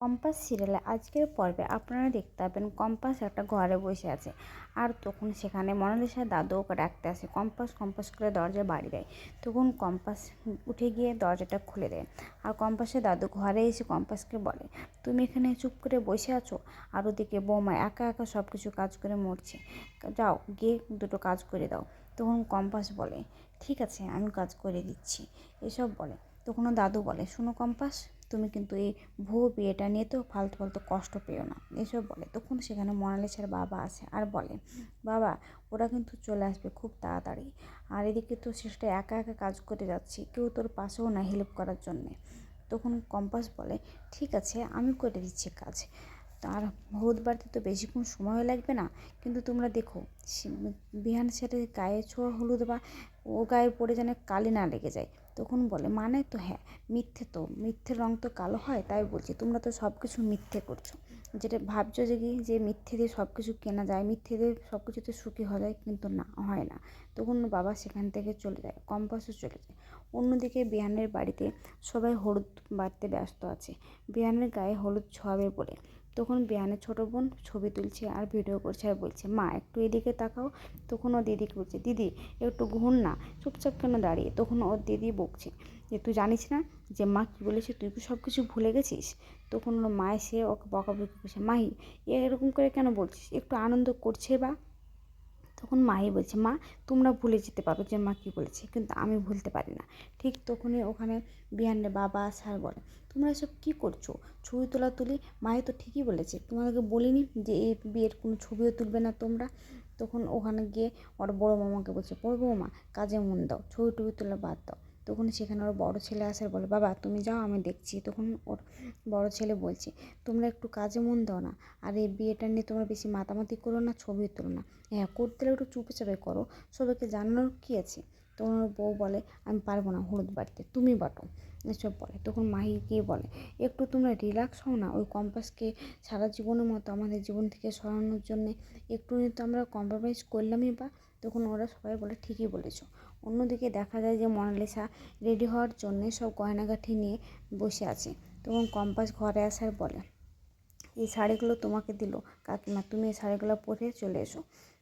Compass সিরিয়ালে আজকের পর্বে আপনারা দেখতে পাবেন কম্পাস একটা ঘরে বসে আছে। আর তখন সেখানে মনালিসার দাদু ওকে ডাকতে আসে। কম্পাস কম্পাস করে দরজা বাড়ি দেয়। তখন কম্পাস উঠে গিয়ে দরজাটা খুলে দেয়। আর কম্পাসের দাদু ঘরে এসে কম্পাসকে বলে, তুমি এখানে চুপ করে বসে আছো? আর ওদিকে বৌমা একা একা সব কিছু কাজ করে মরছে। যাও, গিয়ে দুটো কাজ করে দাও। তখন কম্পাস বলে, ঠিক আছে, আমি কাজ করে দিচ্ছি। এসব বলে। তখনও দাদু বলে, শোনো কম্পাস তুমি কিন্তু এই ভুয়ো বিয়েটা নিয়ে তো ফালতু ফালতু কষ্ট পেও না। এসব বলে। তখন সেখানে মনালিসার বাবা আছে আর বলে, বাবা, ওরা কিন্তু চলে আসবে খুব তাড়াতাড়ি। আর এদিকে তো শেষটা একা একা কাজ করে যাচ্ছি, কেউ তোর পাশেও না হেল্প করার জন্যে। তখন কম্পাস বলে, ঠিক আছে, আমি করে দিচ্ছি কাজ। তার হলুদ বাড়তে তো বেশিক্ষণ সময়ও লাগবে না। কিন্তু তোমরা দেখো বিহান সেটা গায়ে ছোঁয়া হলুদ বা ও গায়ে পড়ে যেন কালি না লেগে যায়। তখন বলে মানে তো হ্যাঁ মিথ্যে তো মিথ্যের রং তো কালো হয়, তাই বলছি, তোমরা তো সব কিছু মিথ্যে করছ। যেটা ভাবছ যে কি, যে মিথ্যে দিয়ে সব কিছু কেনা যায়, মিথ্যে দিয়ে সব কিছুতে সুখী হওয়া যায়, কিন্তু না, হয় না। তখন বাবা সেখান থেকে চলে যায় কম কম্পাসও চলে যায়। অন্যদিকে বিহানের বাড়িতে সবাই হলুদ বাড়তে ব্যস্ত আছে। বিহানের গায়ে হলুদ ছোঁয়াবে বলে। তখন বিহানের ছোটো বোন ছবি তুলছে আর ভিডিও করছে আর বলছে, মা, একটু এদিকে তাকাও। তখন ও দিদিকে বলছে, দিদি, একটু ঘুর না, চুপচাপ কেন দাঁড়িয়ে? তখন ওর দিদি বকছে, যে তুই জানিস না যে মা কী বলেছে, তুই তো সব কিছু ভুলে গেছিস? তখন ওর মা এসে ওকে বকাবকি করছে, মাহি, এরকম করে কেন বলছিস? একটু আনন্দ করছে বা? তখন মাই বলছে, মা, তোমরা ভুলে যেতে পারো যে মা কী বলেছে, কিন্তু আমি ভুলতে পারি না। ঠিক তখনই ওখানে বিহানের বাবা স্যার বলে, তোমরা এসব কী করছ? ছবি তোলা তুলি? মায়ে তো ঠিকই বলেছে, তোমাদেরকে বলিনি যে এই বিয়ের কোনো ছবিও তুলবে না তোমরা? তখন ওখানে গিয়ে ওর বড়ো মামাকে বলছে বড় বৌমা কাজে মন দাও, ছবি টবি তোলা বাদ দাও। তখন সেখানে ওর বড় ছেলে আসার বলে, বাবা, তুমি যাও, আমি দেখছি। তখন ওর বড় ছেলে বলছে, তোমরা একটু কাজে মন দাও না। আর এই বিয়েটা নিয়ে তোমরা বেশি মাতামাতি করো না, ছবি তোলো না। হ্যাঁ করতে হলে একটু চুপচাপে করো। সবাইকে জানানোর কী আছে? তখন ওর বউ বলে, আমি পারব না হলুদ বাড়িতে, তুমি বাটো। এসব বলে। তখন মাহি গিয়ে বলে, একটু তোমরা রিল্যাক্স হও না। ওই কম্পাসকে সারা জীবনের মতো আমাদের জীবন থেকে সরানোর জন্যে একটু তো আমরা কম্প্রোমাইজ করলামই বা? তখন ওরা সবাই বলে, ঠিকই বলেছ। অন্যদিকে দেখা যায় যে মনালিসা রেডি হওয়ার জন্যে সব গয়নাগাঠি নিয়ে বসে আছে তখন কম্পাস ঘরে আসার বলে। এই শাড়িগুলো তোমাকে দিল, কাকিমা, তুমি এই শাড়িগুলো পরে চলে এসো।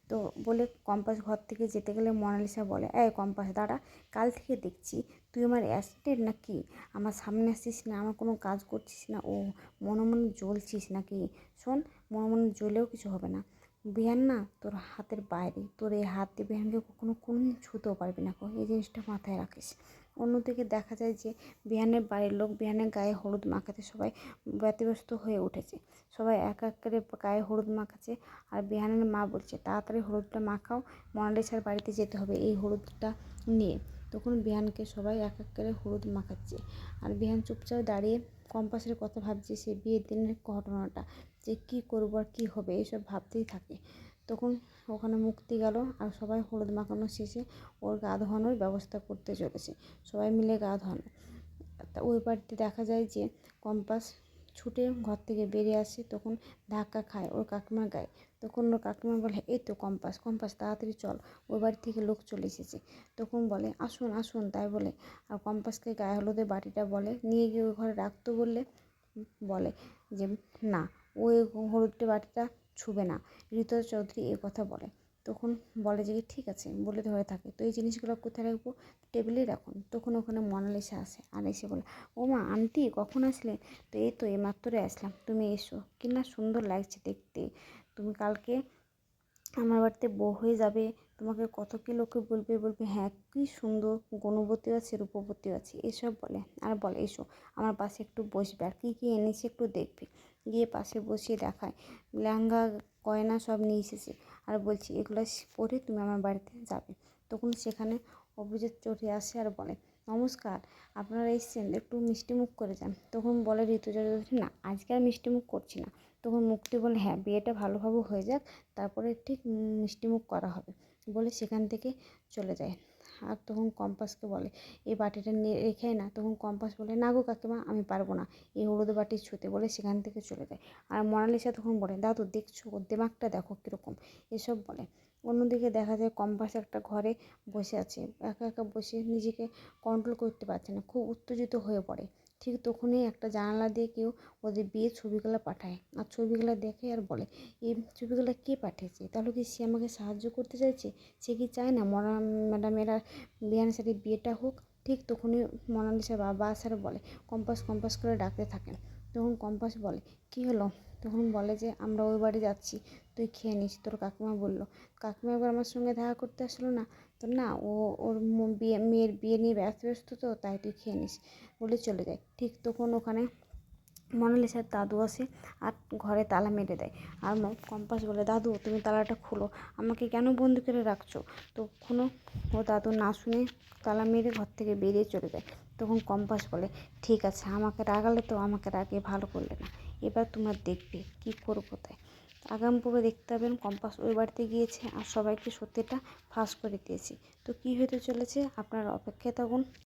তো বলে কম্পাস ঘর থেকে যেতে গেলে মনালিসা বলে, এই কম্পাস, দাঁড়া, কাল থেকে দেখছি তুই আমার অ্যাসিস্ট্যান্ট না কি আমার সামনে আসছিস না, আমার কোনো কাজ করছিস না, ও মনে মনে জ্বলছিস নাকি? শোন, মনে মনে জ্বলেও কিছু হবে না। বিহান না, তোর হাতের বাইরে। তোর এই হাত দিয়ে বিহানকে কখনো কোনো ছুতেও পারবি না এই জিনিসটা মাথায় রাখিস। অন্যদিকে দেখা যায় যে বিহানের বাড়ির লোক বিহানের গায়ে হলুদ মাখাতে সবাই ব্যতিব্যস্ত হয়ে উঠেছে। সবাই এক এক করে গায়ে হলুদ মাখাচ্ছে আর বিহানের মা বলছে, তাড়াতাড়ি হলুদটা মাখাও। মনালিসার বাড়িতে যেতে হবে। এই হলুদটা নিয়ে। তখন বিহানকে সবাই এক এক করে হলুদ মাখাচ্ছে। আর বিহান চুপচাপ দাঁড়িয়ে কম্পাসের কথা ভাবছে সে বিয়ের দিনের ঘটনাটা, যে কী করব আর কী হবে এইসব ভাবতেই থাকে। তখন ওখানে মুক্তি গেল আর সবাই হলুদ মাখানো শেষে ওর গা ধোয়ানোর ব্যবস্থা করতে চলেছে। সবাই মিলে গা ধোয়ানো। তা ওই বাড়িতে দেখা যায় যে কম্পাস ছুটে ঘর থেকে বেরিয়ে আসে, তখন ধাক্কা খায় ওর কাকিমার গায়ে। তখন ওর কাকিমা বলে, এই তো কম্পাস কম্পাস, তাড়াতাড়ি চল, ওর বাড়ি থেকে লোক চলে এসেছে। তখন বলে, আসুন আসুন, তাই বলে। আর কম্পাসকে গায়ে হলুদের বাটিটা বলে, নিয়ে গিয়ে ওই ঘরে রাখতে বললে? বলে যে, না, ওই হলুদটা বাটিটা ছুবে না। ঋতু চৌধুরী এ কথা বলে। তখন বলে যে, ঠিক আছে, বলে ধরে থাকে। তো এই জিনিসগুলো কোথায় রাখব? টেবিলেই রাখুন। তখন ওখানে মনালিসা আসে আর এসে বলে, ও মা, আন্টি কখন আসলে? তো এই তো এই মাত্রই আসলাম। তুমি এসো। কি না সুন্দর লাগছে দেখতে। তুমি কালকে আমার বাড়িতে বউ হয়ে যাবে। তোমাকে কত কী লোকে বলবে বলবে হ্যাঁ কী সুন্দর গুণবতী আছে রূপবতী আছে। এসব বলে। আর বলে, এসো, আমার পাশে একটু বসবে। আর কী কী এনেছে একটু দেখবে। গিয়ে পাশে বসিয়ে দেখায়। লেহেঙ্গা গয়না সব নিয়ে এসেছে। আর বলছি, এগুলো পরে তুমি আমার বাড়িতে যাবে। তখন সেখানে অভিজিৎ চটে আসে আর বলে, নমস্কার, আপনারা এসছেন, একটু মিষ্টিমুখ করে যান। তখন বলে ঋতুজা না, আজকে আর মিষ্টিমুখ করছি না। তখন মুক্তি বলে হ্যাঁ বিয়েটা ভালোভাবে হয়ে যাক, তারপরে ঠিক মিষ্টিমুখ করা হবে। বলে সেখান থেকে চলে যায়। আর তখন কম্পাসকে বলে এই বাটিটা রেখে না। তখন কম্পাস বলে, না গো কাকিমা, আমি পারব না। এই হলুদ বাটি ছুতে বলে সেখান থেকে চলে যায়। আর মনালিসা তখন বলে, দাদু দেখছ, ওর দিমাগটা দেখো কীরকম। এসব বলে। অন্যদিকে দেখা যায় কম্পাস একটা ঘরে বসে আছে। একা একা বসে নিজেকে কন্ট্রোল করতে পারছে না, খুব উত্তেজিত হয়ে পড়ে। ঠিক তখনই একটা জানালা দিয়ে কেউ ওদের বিয়ের ছবিগুলো পাঠায়। আর ছবিগুলো দেখে আর বলে এই ছবিগুলো কে পাঠিয়েছে? তাহলে কি সে আমাকে সাহায্য করতে চাইছে? সে কি চায় না মরা ম্যাডামেরা আর বিয়ানের সাথে বিয়েটা হোক? ঠিক তখনই মোনালিসার বাবা স্যার বলে, কম্পাস কম্পাস করে ডাকতে থাকেন। তখন কম্পাস বলে, কী হলো? তখন বলে যে, আমরা ওই বাড়ি যাচ্ছি, তুই খেয়ে নিস। তোর কাকিমা বলল, কাকিমা এবার আমার সঙ্গে দেখা করতে আসলো না? তো, না, ও, ওর বিয়ে, মেয়ের বিয়ে নিয়ে ব্যস্ত ব্যস্ত তো, তাই তুই খেয়ে নিস। বলে চলে যায়। ঠিক তখন ওখানে মনালিসার দাদু আসে আর ঘরে তালা মেরে দেয়। আর কম্পাস বলে, দাদু, তুমি তালাটা খোলো। আমাকে কেন বন্দি করে রাখছো? তখনও ও দাদু না শুনে তালা মেরে ঘর থেকে বেরিয়ে চলে যায়। তখন কম্পাস বলে, ঠিক আছে, আমাকে রাগালে তো আমাকে রাগে ভালো করলে না। এবার তোমার দেখবে কি করব তাই। আগাম পূর্বে দেখতে পাবেন, কম্পাস ওই বাড়িতে গিয়েছে আর সবাইকে সত্যিটা ফাঁস করে দিয়েছে। তো কি হতে চলেছে? আপনার অপেক্ষায় থাকুন।